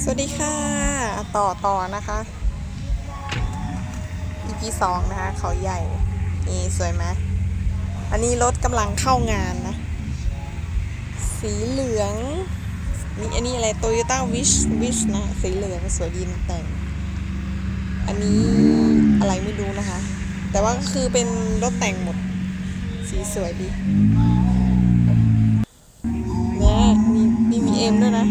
สวัสดีค่ะ ต่อต่อนะคะ EP สองนะคะ เขาใหญ่ นี่สวยไหมอันนี้รถกำลังเข้างานนะ สีเหลืองนี่อันนี้อะไร Toyota Wish Wish นะ สีเหลืองสวยดีแต่ง อันนี้อะไรไม่รู้นะคะ แต่ว่าก็คือเป็นรถแต่งหมด สีสวยดีเนี่ยมี BBM ด้วยนะ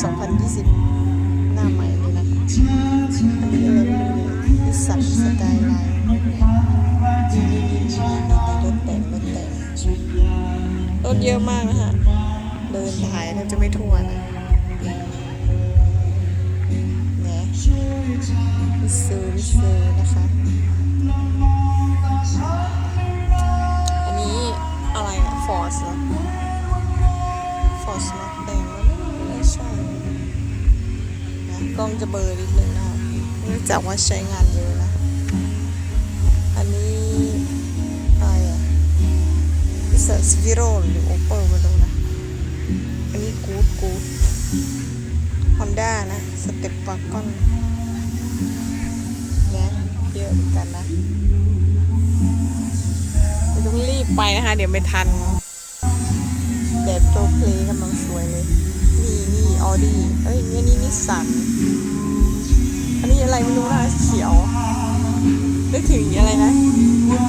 2020 หน้าใหม่เลยนะอันนี้อะไรไม่รู้เลยนิสสันสกายไลน์นี่นี่นี่นี่รถแต่งรถแต่งรถเยอะมากนะฮะเดินถ่ายแทบจะไม่ทั่วนะเนี่ยมิสซูมิสซูนะคะ อันนี้อะไรอะฟอร์สเหรอฟอร์สมาแต่ง ล้องจะเบลอนิดนึงนะคะเนื่องจากว่าใช้งานเยอะนะ อันนี้อะไรอะพิเศษวิโรหรือโอเปอร์ม่รู้นะ อันนี้กูดกูดฮอนด้านะสเต็ปปากก้อนเนี่ยเยอะเหมือนกันนะ ต้องรีบไปนะคะ เดี๋ยวไม่ทัน แบบโปรเพลย์กำลังสวยเลย นี่นี่ออดี้เอ้ยนี่นี่นิสสัน อันนี้อะไรไม่รู้นะเขียวนึกถึงอะไรนะยุค